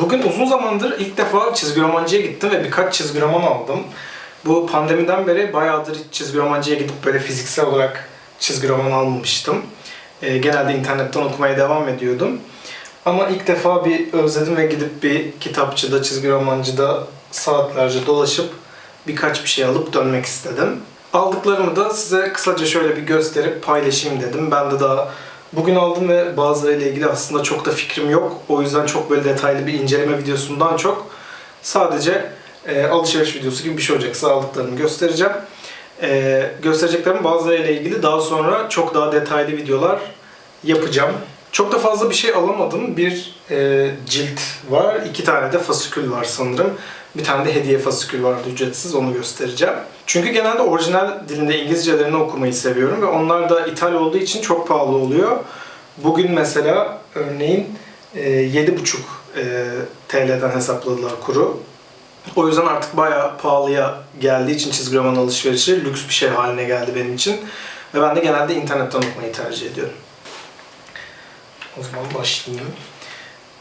Bugün uzun zamandır ilk defa çizgi romancıya gittim ve birkaç çizgi roman aldım. Bu pandemiden beri bayağıdır çizgi romancıya gidip böyle fiziksel olarak çizgi roman almamıştım. Ee, genelde internetten okumaya devam ediyordum. Ama ilk defa bir özledim ve gidip bir kitapçıda, çizgi romancıda saatlerce dolaşıp birkaç bir şey alıp dönmek istedim. Aldıklarımı da size kısaca şöyle bir gösterip paylaşayım dedim. Ben de daha bugün aldım ve bazılarıyla ilgili aslında çok da fikrim yok. O yüzden çok böyle detaylı bir inceleme videosundan çok sadece e, alışveriş videosu gibi bir şey olacaksa aldıklarımı göstereceğim. E, göstereceklerim bazılarıyla ilgili daha sonra çok daha detaylı videolar yapacağım. Çok da fazla bir şey alamadım. Bir e, cilt var, iki tane de fasikül var sanırım. Bir tane de hediye fasikül vardı ücretsiz, onu göstereceğim. Çünkü genelde orijinal dilinde İngilizcelerini okumayı seviyorum ve onlar da ithal olduğu için çok pahalı oluyor. Bugün mesela örneğin e, 7,5 e, TL'den hesapladılar kuru. O yüzden artık bayağı pahalıya geldiği için çizgi roman alışverişi lüks bir şey haline geldi benim için. Ve ben de genelde internetten okumayı tercih ediyorum. O zaman başlayayım.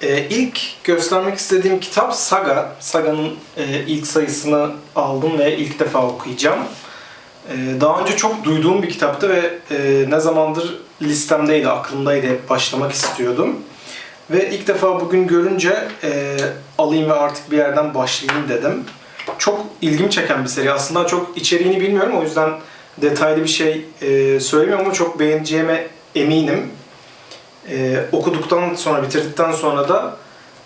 Ee, ilk göstermek istediğim kitap Saga. Saga'nın e, ilk sayısını aldım ve ilk defa okuyacağım. Ee, daha önce çok duyduğum bir kitaptı ve e, ne zamandır listemdeydi, aklımdaydı, hep başlamak istiyordum. Ve ilk defa bugün görünce e, alayım ve artık bir yerden başlayayım dedim. Çok ilgimi çeken bir seri. Aslında çok içeriğini bilmiyorum o yüzden detaylı bir şey e, söylemiyorum ama çok beğeneceğime eminim. Ee, okuduktan sonra, bitirdikten sonra da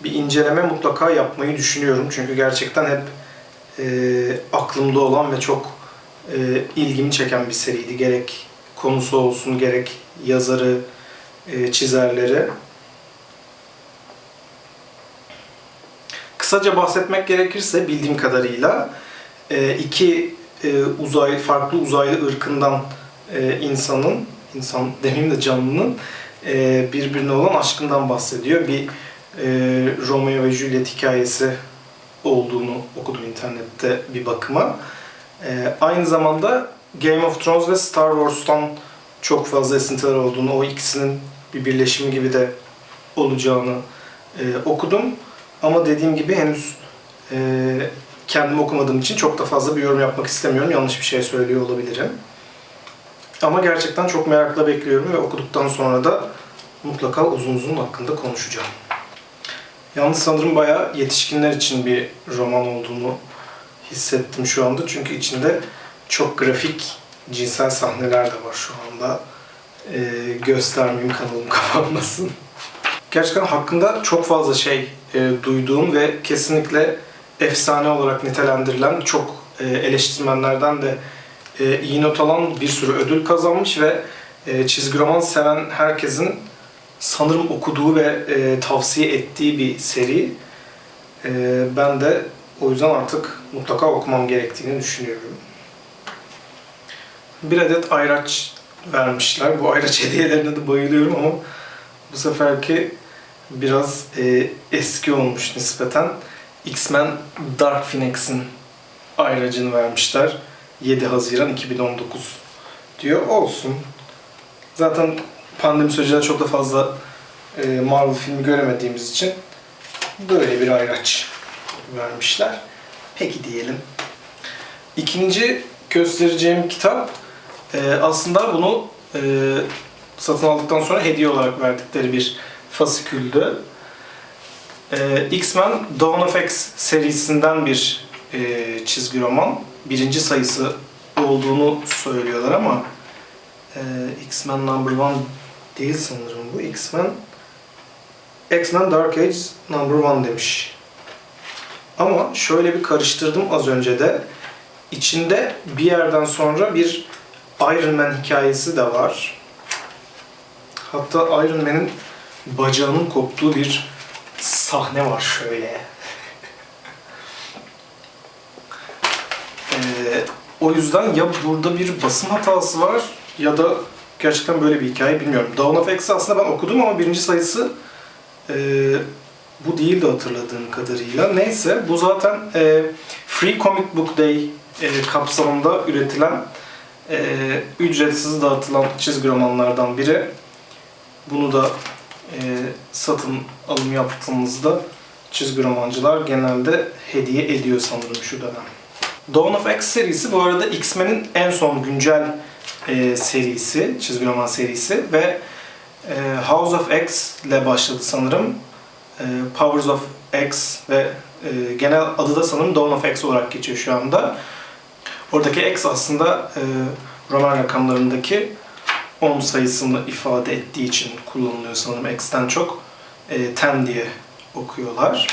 bir inceleme mutlaka yapmayı düşünüyorum. Çünkü gerçekten hep e, aklımda olan ve çok e, ilgimi çeken bir seriydi. Gerek konusu olsun, gerek yazarı, e, çizerleri. Kısaca bahsetmek gerekirse bildiğim kadarıyla e, iki e, uzay, farklı uzaylı ırkından e, insanın, insan demeyeyim de canlının e, birbirine olan aşkından bahsediyor. Bir e, Romeo ve Juliet hikayesi olduğunu okudum internette bir bakıma. E, aynı zamanda Game of Thrones ve Star Wars'tan çok fazla esintiler olduğunu, o ikisinin bir birleşimi gibi de olacağını okudum. Ama dediğim gibi henüz kendim okumadığım için çok da fazla bir yorum yapmak istemiyorum. Yanlış bir şey söylüyor olabilirim. Ama gerçekten çok merakla bekliyorum ve okuduktan sonra da mutlaka uzun uzun hakkında konuşacağım. Yalnız sanırım bayağı yetişkinler için bir roman olduğunu hissettim şu anda. Çünkü içinde çok grafik cinsel sahneler de var şu anda. Ee, göstermeyeyim kanalım kapanmasın. Gerçekten hakkında çok fazla şey e, duyduğum ve kesinlikle efsane olarak nitelendirilen çok e, eleştirmenlerden de e, iyi not alan bir sürü ödül kazanmış ve e, çizgi roman seven herkesin sanırım okuduğu ve e, tavsiye ettiği bir seri. E, ben de o yüzden artık mutlaka okumam gerektiğini düşünüyorum. Bir adet ayraç vermişler. Bu ayraç hediyelerine de bayılıyorum ama bu seferki biraz e, eski olmuş nispeten. X-Men Dark Phoenix'in ayracını vermişler. 7 Haziran 2019 diyor. Olsun. Zaten pandemi sürecinde çok da fazla e, Marvel filmi göremediğimiz için böyle bir ayraç vermişler. Peki diyelim. İkinci göstereceğim kitap e, aslında bunu e, satın aldıktan sonra hediye olarak verdikleri bir fasiküldü. X-Men Dawn of X serisinden bir çizgi roman. Birinci sayısı olduğunu söylüyorlar ama e, X-Men Number One değil sanırım bu. X-Men X-Men Dark Age Number One demiş. Ama şöyle bir karıştırdım az önce de. İçinde bir yerden sonra bir Iron Man hikayesi de var. Hatta Iron Man'in bacağının koptuğu bir sahne var şöyle. Ee, o yüzden ya burada bir basım hatası var ya da gerçekten böyle bir hikaye bilmiyorum. Dawn of X'i aslında ben okudum ama birinci sayısı e, bu değildi hatırladığım kadarıyla. Neyse bu zaten e, Free Comic Book Day e, kapsamında üretilen e, ücretsiz dağıtılan çizgi romanlardan biri. Bunu da e, satın alım yaptığınızda çizgi romancılar genelde hediye ediyor sanırım şu dönem. Dawn of X serisi bu arada X-Men'in en son güncel e, serisi, çizgi roman serisi ve e, House of X ile başladı sanırım. E, Powers of X ve e, genel adı da sanırım Dawn of X olarak geçiyor şu anda. Oradaki X aslında e, roman rakamlarındaki 10 sayısını ifade ettiği için kullanılıyor sanırım X'ten çok. E, 10 diye okuyorlar.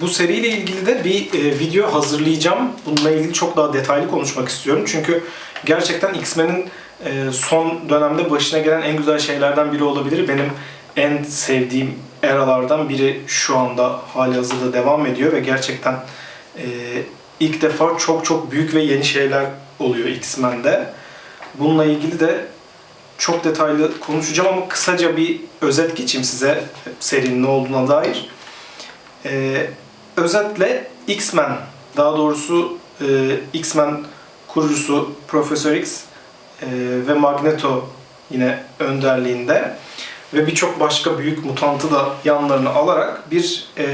Bu seriyle ilgili de bir e, video hazırlayacağım. Bununla ilgili çok daha detaylı konuşmak istiyorum. Çünkü gerçekten X-Men'in e, son dönemde başına gelen en güzel şeylerden biri olabilir. Benim en sevdiğim eralardan biri şu anda hali hazırda devam ediyor ve gerçekten e, ilk defa çok çok büyük ve yeni şeyler oluyor X-Men'de. Bununla ilgili de çok detaylı konuşacağım ama kısaca bir özet geçeyim size serinin ne olduğuna dair. Ee, özetle X-Men, daha doğrusu e, X-Men kurucusu Profesör X e, ve Magneto yine önderliğinde ve birçok başka büyük mutantı da yanlarına alarak bir e,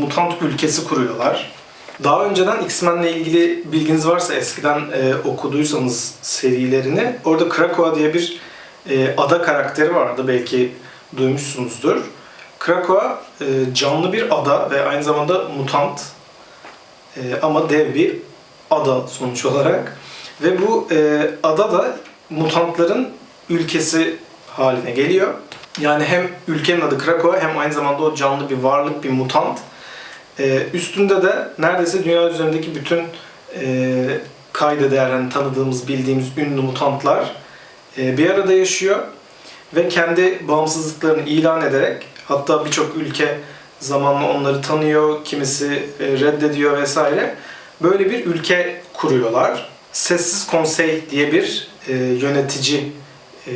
mutant ülkesi kuruyorlar. Daha önceden X-Men'le ilgili bilginiz varsa eskiden e, okuduysanız serilerini orada Krakoa diye bir e, ada karakteri vardı belki duymuşsunuzdur. Krakoa e, canlı bir ada ve aynı zamanda mutant e, ama dev bir ada sonuç olarak. Ve bu e, ada da mutantların ülkesi haline geliyor. Yani hem ülkenin adı Krakoa hem aynı zamanda o canlı bir varlık, bir mutant. E, üstünde de neredeyse dünya üzerindeki bütün e, kayda değer, hani tanıdığımız, bildiğimiz ünlü mutantlar e, bir arada yaşıyor ve kendi bağımsızlıklarını ilan ederek hatta birçok ülke zamanla onları tanıyor, kimisi e, reddediyor vesaire. Böyle bir ülke kuruyorlar. Sessiz Konsey diye bir e, yönetici e,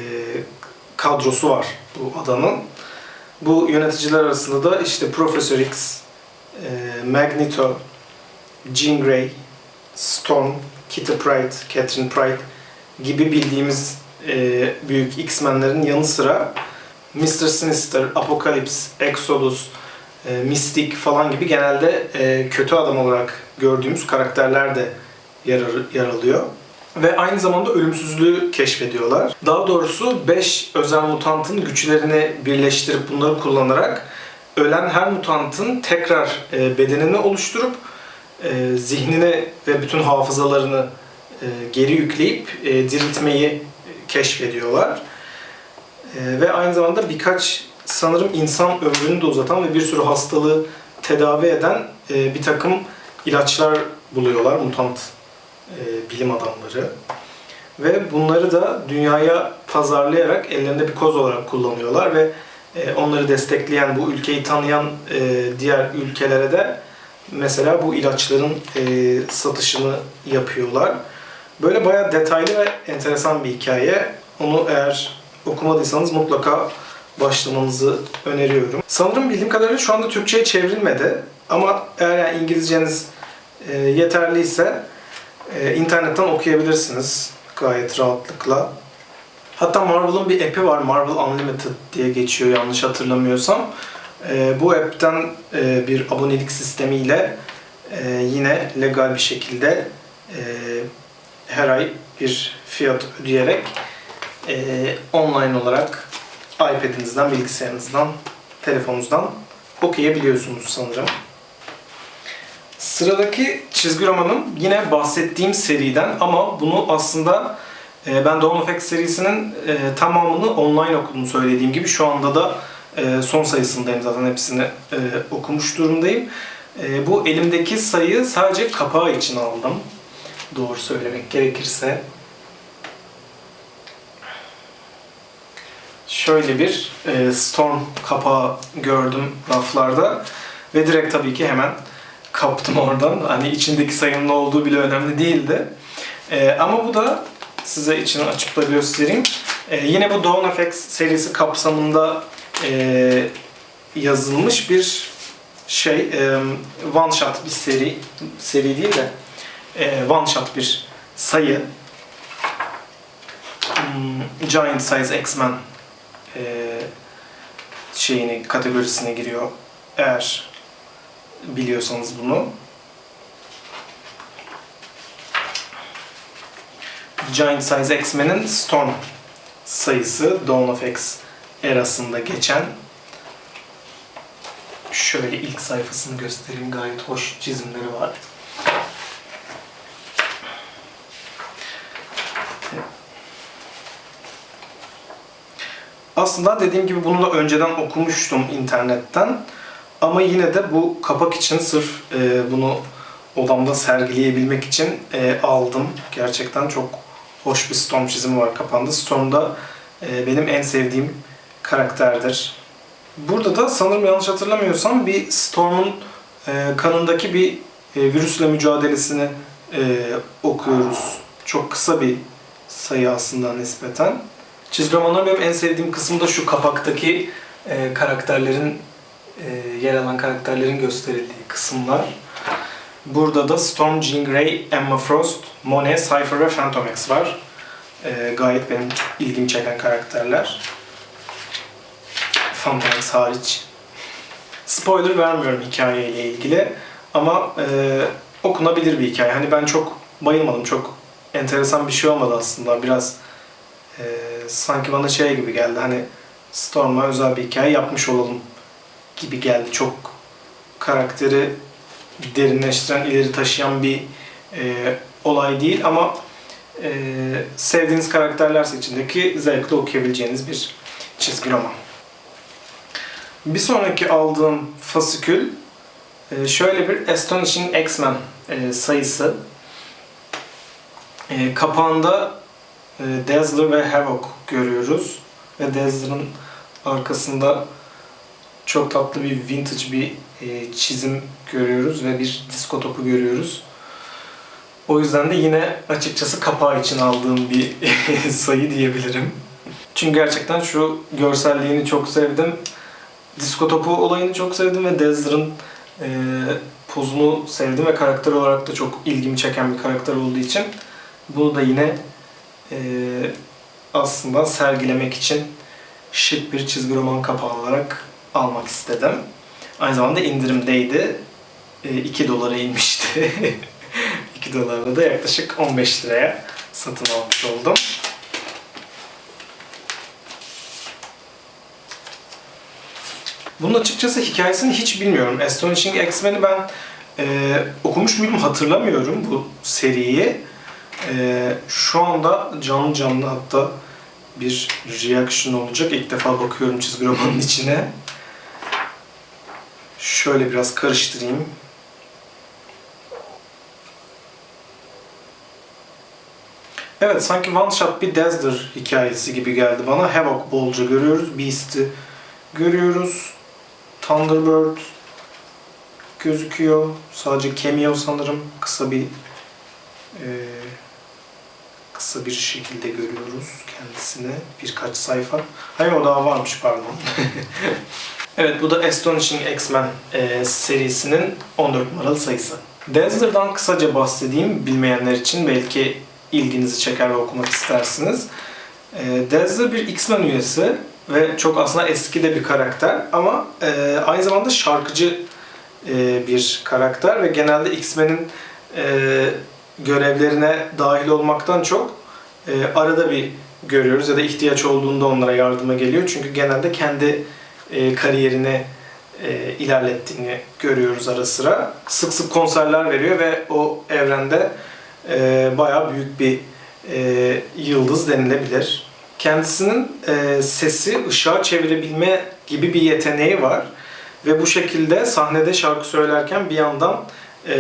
kadrosu var bu adanın. Bu yöneticiler arasında da işte Professor X, e, Magneto, Jean Grey, Storm, Kitty Pryde, Catherine Pryde gibi bildiğimiz e, büyük X-Men'lerin yanı sıra Mr. Sinister, Apocalypse, Exodus, e, Mystic falan gibi genelde e, kötü adam olarak gördüğümüz karakterler de yer, yer alıyor. Ve aynı zamanda ölümsüzlüğü keşfediyorlar. Daha doğrusu 5 özel mutantın güçlerini birleştirip bunları kullanarak ölen her mutantın tekrar e, bedenini oluşturup e, zihnini ve bütün hafızalarını e, geri yükleyip e, diriltmeyi keşfediyorlar. E, ve aynı zamanda birkaç sanırım insan ömrünü de uzatan ve bir sürü hastalığı tedavi eden e, bir takım ilaçlar buluyorlar mutant e, bilim adamları. Ve bunları da dünyaya pazarlayarak ellerinde bir koz olarak kullanıyorlar ve e, onları destekleyen, bu ülkeyi tanıyan e, diğer ülkelere de mesela bu ilaçların e, satışını yapıyorlar. Böyle bayağı detaylı ve enteresan bir hikaye. Onu eğer okumadıysanız mutlaka başlamanızı öneriyorum. Sanırım bildiğim kadarıyla şu anda Türkçe'ye çevrilmedi. Ama eğer yani İngilizceniz e, yeterliyse e, internetten okuyabilirsiniz gayet rahatlıkla. Hatta Marvel'ın bir app'i var, Marvel Unlimited diye geçiyor yanlış hatırlamıyorsam. E, bu app'ten e, bir abonelik sistemiyle e, yine legal bir şekilde e, her ay bir fiyat ödeyerek e, online olarak iPad'inizden, bilgisayarınızdan, telefonunuzdan okuyabiliyorsunuz sanırım. Sıradaki çizgi romanım yine bahsettiğim seriden ama bunu aslında e, ben Dawn of X serisinin e, tamamını online okudum söylediğim gibi. Şu anda da e, son sayısındayım zaten hepsini e, okumuş durumdayım. E, bu elimdeki sayı sadece kapağı için aldım. Doğru söylemek gerekirse. Şöyle bir e, Storm kapağı gördüm raflarda ve direkt tabii ki hemen kaptım oradan. Hani içindeki sayının ne olduğu bile önemli değildi. E, ama bu da size içini açıp da göstereyim. E, yine bu Dawn of X serisi kapsamında e, yazılmış bir şey e, one shot bir seri seri değil de e, one shot bir sayı Hmm, Giant Size X-Men şeyini kategorisine giriyor eğer biliyorsanız bunu. Giant Size X-Men'in Storm sayısı Dawn of X erasında geçen şöyle ilk sayfasını göstereyim. Gayet hoş çizimleri var. Aslında dediğim gibi bunu da önceden okumuştum internetten. Ama yine de bu kapak için sırf e, bunu odamda sergileyebilmek için e, aldım. Gerçekten çok hoş bir Storm çizimi var kapağında. Storm da e, benim en sevdiğim karakterdir. Burada da sanırım yanlış hatırlamıyorsam bir Storm'un e, kanındaki bir e, virüsle mücadelesini e, okuyoruz. Çok kısa bir sayı aslında nispeten. Çizgi romanların benim en sevdiğim kısmı da şu kapaktaki e, karakterlerin e, yer alan karakterlerin gösterildiği kısımlar. Burada da Storm, Jean Grey, Emma Frost, Monet, Cypher ve Phantom X var. E, gayet benim ilgimi çeken karakterler. Phantom X hariç. Spoiler vermiyorum hikayeyle ilgili ama e, okunabilir bir hikaye. Hani ben çok bayılmadım, çok enteresan bir şey olmadı aslında. Biraz e, sanki bana şey gibi geldi. Hani Storm'a özel bir hikaye yapmış olalım gibi geldi. Çok karakteri derinleştiren, ileri taşıyan bir e, olay değil ama e, sevdiğiniz karakterler içindeki zevkle okuyabileceğiniz bir çizgi roman. Bir sonraki aldığım fasikül e, şöyle bir Astonishing X-Men e, sayısı. E, kapağında Dazzler ve Havoc görüyoruz. Ve Dazzler'ın arkasında çok tatlı bir vintage bir e, çizim görüyoruz ve bir disko topu görüyoruz. O yüzden de yine açıkçası kapağı için aldığım bir sayı diyebilirim. Çünkü gerçekten şu görselliğini çok sevdim. Disko topu olayını çok sevdim ve Dazzler'ın e, pozunu sevdim ve karakter olarak da çok ilgimi çeken bir karakter olduğu için bunu da yine e, aslında sergilemek için şık bir çizgi roman kapağı olarak almak istedim. Aynı zamanda indirimdeydi. E, 2 dolara inmişti. 2 dolarla da yaklaşık 15 liraya satın almış oldum. Bunun açıkçası hikayesini hiç bilmiyorum. Astonishing X-Men'i ben e, okumuş muydum hatırlamıyorum bu seriyi. E, şu anda canlı canlı hatta bir reaction olacak. İlk defa bakıyorum çizgi romanın içine. Şöyle biraz karıştırayım. Evet sanki one shot bir Dazzler hikayesi gibi geldi bana. Havoc bolca görüyoruz. Beast'i görüyoruz. Thunderbird gözüküyor. Sadece cameo sanırım. Kısa bir e, kısa bir şekilde görüyoruz kendisini. Birkaç sayfa. Hayır o daha varmış pardon. evet bu da Astonishing X-Men e, serisinin 14 numaralı sayısı. Dazzler'dan kısaca bahsedeyim bilmeyenler için. Belki ilginizi çeker ve okumak istersiniz. E, Dazzler bir X-Men üyesi ve çok aslında eski de bir karakter ama e, aynı zamanda şarkıcı e, bir karakter ve genelde X-Men'in e, görevlerine dahil olmaktan çok e, arada bir görüyoruz ya da ihtiyaç olduğunda onlara yardıma geliyor. Çünkü genelde kendi e, kariyerini e, ilerlettiğini görüyoruz ara sıra. Sık sık konserler veriyor ve o evrende e, bayağı büyük bir e, yıldız denilebilir. Kendisinin e, sesi ışığa çevirebilme gibi bir yeteneği var. Ve bu şekilde sahnede şarkı söylerken bir yandan e,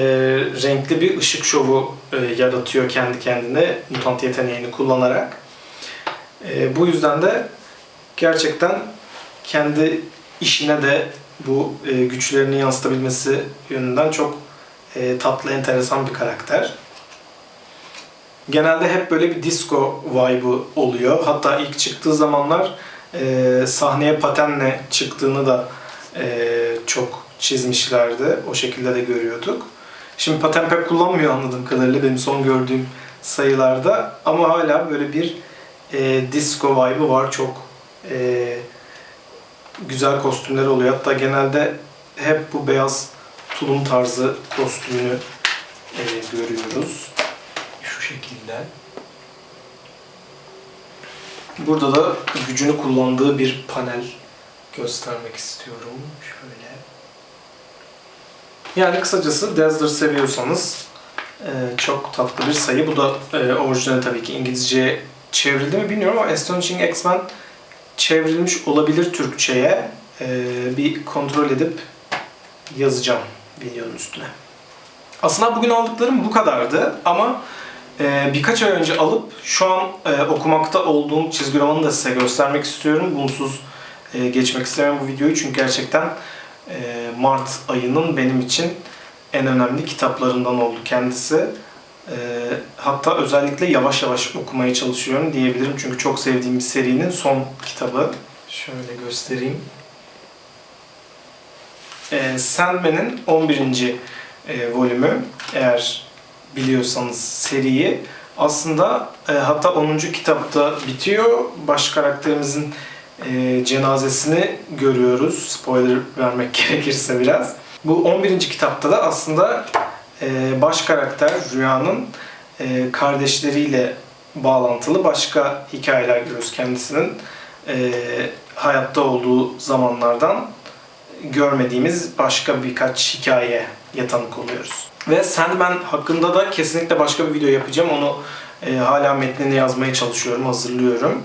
renkli bir ışık şovu e, yaratıyor kendi kendine mutant yeteneğini kullanarak. E, bu yüzden de gerçekten kendi işine de bu e, güçlerini yansıtabilmesi yönünden çok e, tatlı, enteresan bir karakter. Genelde hep böyle bir disco vibe'ı oluyor. Hatta ilk çıktığı zamanlar e, sahneye patenle çıktığını da e, çok çizmişlerdi. O şekilde de görüyorduk. Şimdi paten pek kullanmıyor anladığım kadarıyla benim son gördüğüm sayılarda. Ama hala böyle bir e, disco vibe'ı var. Çok e, güzel kostümler oluyor. Hatta genelde hep bu beyaz tulum tarzı kostümünü e, görüyoruz. Şu şekilde. Burada da gücünü kullandığı bir panel göstermek istiyorum. Şöyle. Yani kısacası Dazzler seviyorsanız e, çok tatlı bir sayı. Bu da e, orijinali tabii ki İngilizce çevrildi mi bilmiyorum ama Astonishing X-Men çevrilmiş olabilir Türkçe'ye. E, bir kontrol edip yazacağım videonun üstüne. Aslında bugün aldıklarım bu kadardı ama e, birkaç ay önce alıp şu an e, okumakta olduğum çizgi romanı da size göstermek istiyorum. Bunsuz e, geçmek istemem bu videoyu çünkü gerçekten Mart ayının benim için en önemli kitaplarından oldu kendisi. E, hatta özellikle yavaş yavaş okumaya çalışıyorum diyebilirim çünkü çok sevdiğim bir serinin son kitabı. Şöyle göstereyim. E, Sandman'in 11. E, volümü eğer biliyorsanız seriyi aslında e, hatta 10. kitapta bitiyor. Baş karakterimizin e, cenazesini görüyoruz. Spoiler vermek gerekirse biraz. Bu 11. kitapta da aslında e, baş karakter Rüya'nın e, kardeşleriyle bağlantılı başka hikayeler görüyoruz kendisinin e, hayatta olduğu zamanlardan görmediğimiz başka birkaç hikayeye tanık oluyoruz. Ve Sandman hakkında da kesinlikle başka bir video yapacağım. Onu e, hala metnini yazmaya çalışıyorum, hazırlıyorum.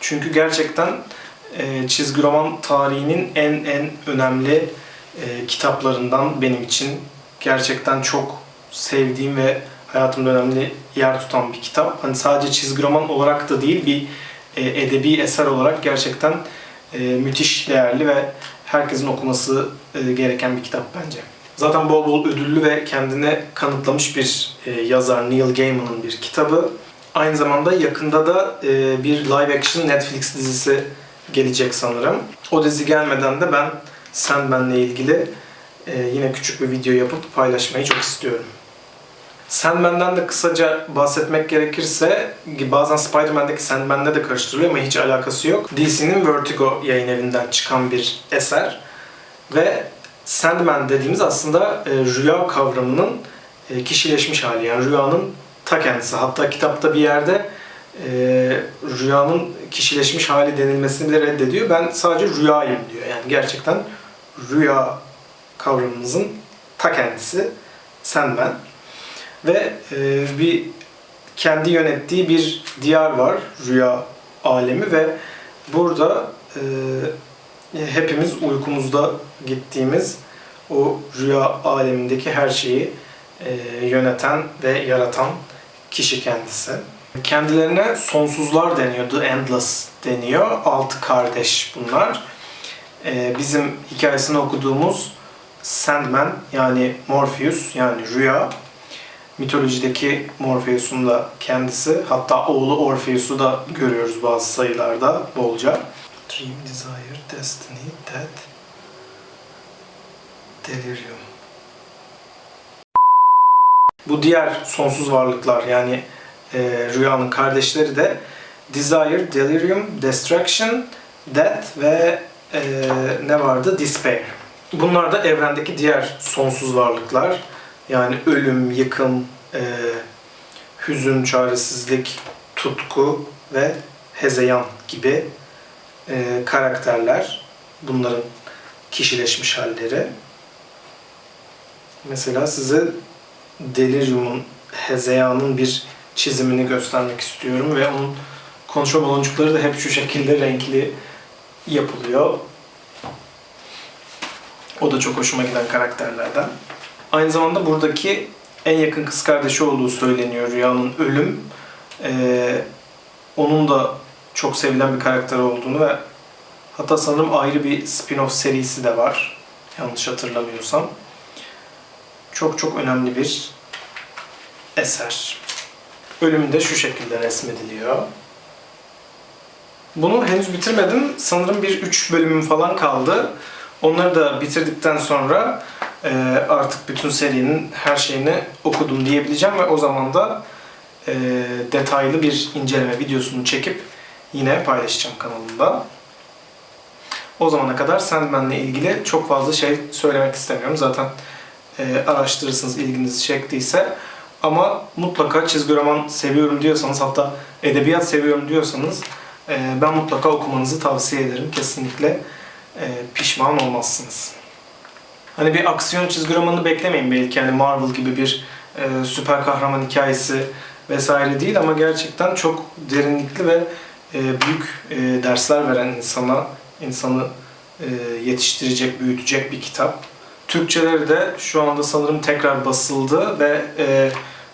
Çünkü gerçekten e, çizgi roman tarihinin en en önemli e, kitaplarından benim için. Gerçekten çok sevdiğim ve hayatımda önemli yer tutan bir kitap. Hani sadece çizgi roman olarak da değil, bir e, edebi eser olarak gerçekten e, müthiş değerli ve herkesin okuması e, gereken bir kitap bence. Zaten bol bol ödüllü ve kendine kanıtlamış bir e, yazar Neil Gaiman'ın bir kitabı. Aynı zamanda yakında da e, bir live action Netflix dizisi gelecek sanırım. O dizi gelmeden de ben Sandman'le ilgili e, yine küçük bir video yapıp paylaşmayı çok istiyorum. Sandman'den de kısaca bahsetmek gerekirse bazen Spider-Man'deki Sandman'le de karıştırılıyor ama hiç alakası yok. DC'nin Vertigo yayın evinden çıkan bir eser ve Sandman dediğimiz aslında e, rüya kavramının e, kişileşmiş hali. Yani rüyanın ta kendisi. Hatta kitapta bir yerde e, rüyanın kişileşmiş hali denilmesini bile reddediyor. Ben sadece rüyayım diyor. Yani gerçekten rüya kavramımızın ta kendisi Sandman. Ve e, bir kendi yönettiği bir diyar var, rüya alemi ve burada e, hepimiz uykumuzda gittiğimiz o rüya alemindeki her şeyi e, yöneten ve yaratan kişi kendisi. Kendilerine sonsuzlar deniyor, The Endless deniyor. Altı kardeş bunlar. E, bizim hikayesini okuduğumuz Sandman yani Morpheus yani rüya mitolojideki Morpheus'un da kendisi. Hatta oğlu Orpheus'u da görüyoruz bazı sayılarda bolca. Dream, Desire, Destiny, Death, Delirium. Bu diğer sonsuz varlıklar yani e, rüyanın kardeşleri de Desire, Delirium, Destruction, Death ve e, ne vardı? Despair. Bunlar da evrendeki diğer sonsuz varlıklar. Yani ölüm, yıkım, e, hüzün, çaresizlik, tutku ve hezeyan gibi e, karakterler. Bunların kişileşmiş halleri. Mesela size Delirium'un, Hezeyan'ın bir çizimini göstermek istiyorum ve onun konuşma baloncukları da hep şu şekilde renkli yapılıyor. O da çok hoşuma giden karakterlerden. Aynı zamanda buradaki en yakın kız kardeşi olduğu söyleniyor Rüya'nın ölüm. Ee, onun da çok sevilen bir karakter olduğunu ve hatta sanırım ayrı bir spin-off serisi de var. Yanlış hatırlamıyorsam. Çok çok önemli bir eser. Ölümü de şu şekilde resmediliyor. Bunu henüz bitirmedim. Sanırım bir üç bölümüm falan kaldı. Onları da bitirdikten sonra e, artık bütün serinin her şeyini okudum diyebileceğim ve o zaman da e, detaylı bir inceleme videosunu çekip yine paylaşacağım kanalımda. O zamana kadar Sandman'le ilgili çok fazla şey söylemek istemiyorum. Zaten e, araştırırsınız ilginizi çektiyse. Ama mutlaka çizgi roman seviyorum diyorsanız hatta edebiyat seviyorum diyorsanız e, ben mutlaka okumanızı tavsiye ederim. Kesinlikle e, pişman olmazsınız. Hani bir aksiyon çizgi romanı beklemeyin belki hani Marvel gibi bir e, süper kahraman hikayesi vesaire değil ama gerçekten çok derinlikli ve büyük dersler veren insana, insanı yetiştirecek, büyütecek bir kitap. Türkçeleri de şu anda sanırım tekrar basıldı ve e,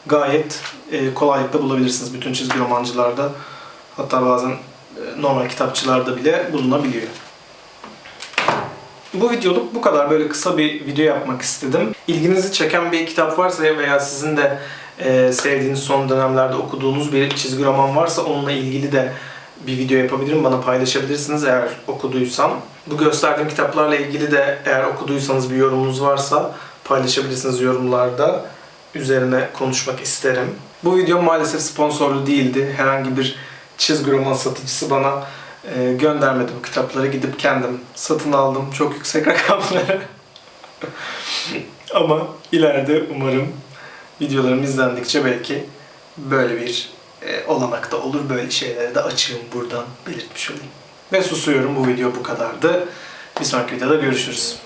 gayet e, kolaylıkla bulabilirsiniz bütün çizgi romancılarda. Hatta bazen e, normal kitapçılarda bile bulunabiliyor. Bu videoluk bu kadar böyle kısa bir video yapmak istedim. İlginizi çeken bir kitap varsa veya sizin de e, sevdiğiniz son dönemlerde okuduğunuz bir çizgi roman varsa onunla ilgili de bir video yapabilirim. Bana paylaşabilirsiniz eğer okuduysam. Bu gösterdiğim kitaplarla ilgili de eğer okuduysanız bir yorumunuz varsa paylaşabilirsiniz yorumlarda. Üzerine konuşmak isterim. Bu video maalesef sponsorlu değildi. Herhangi bir çizgi roman satıcısı bana e, göndermedi bu kitapları. Gidip kendim satın aldım. Çok yüksek rakamlara. Ama ileride umarım videolarım izlendikçe belki böyle bir e, olanak da olur. Böyle şeylere de açığım buradan belirtmiş olayım. Ve susuyorum. Bu video bu kadardı. Bir sonraki videoda görüşürüz.